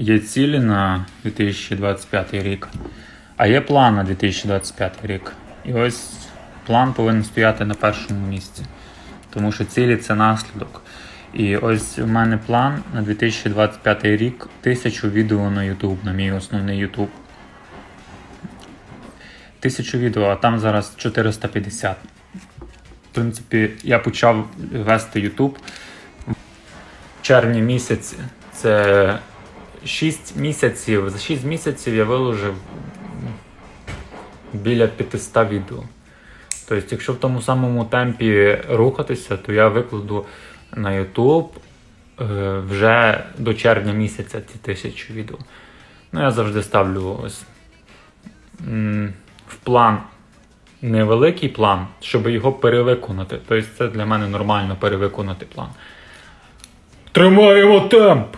є цілі на 2025 рік, а є план на 2025 рік. І ось план повинен стояти на першому місці. Тому що цілі це наслідок. І ось у мене план на 2025 рік тисячу відео на YouTube, на мій основний YouTube. Тисячу відео, а там зараз 450. В принципі, я почав вести YouTube в червні місяці. Це 6 місяців. За 6 місяців я виложив біля 500 відео. Тобто, якщо в тому самому темпі рухатися, то я викладу на YouTube е, вже до червня місяця ці тисячі відео. Ну, я завжди ставлю ось в план невеликий план, щоб його перевиконати. Тобто це для мене нормально перевиконати план. Тримаємо темп!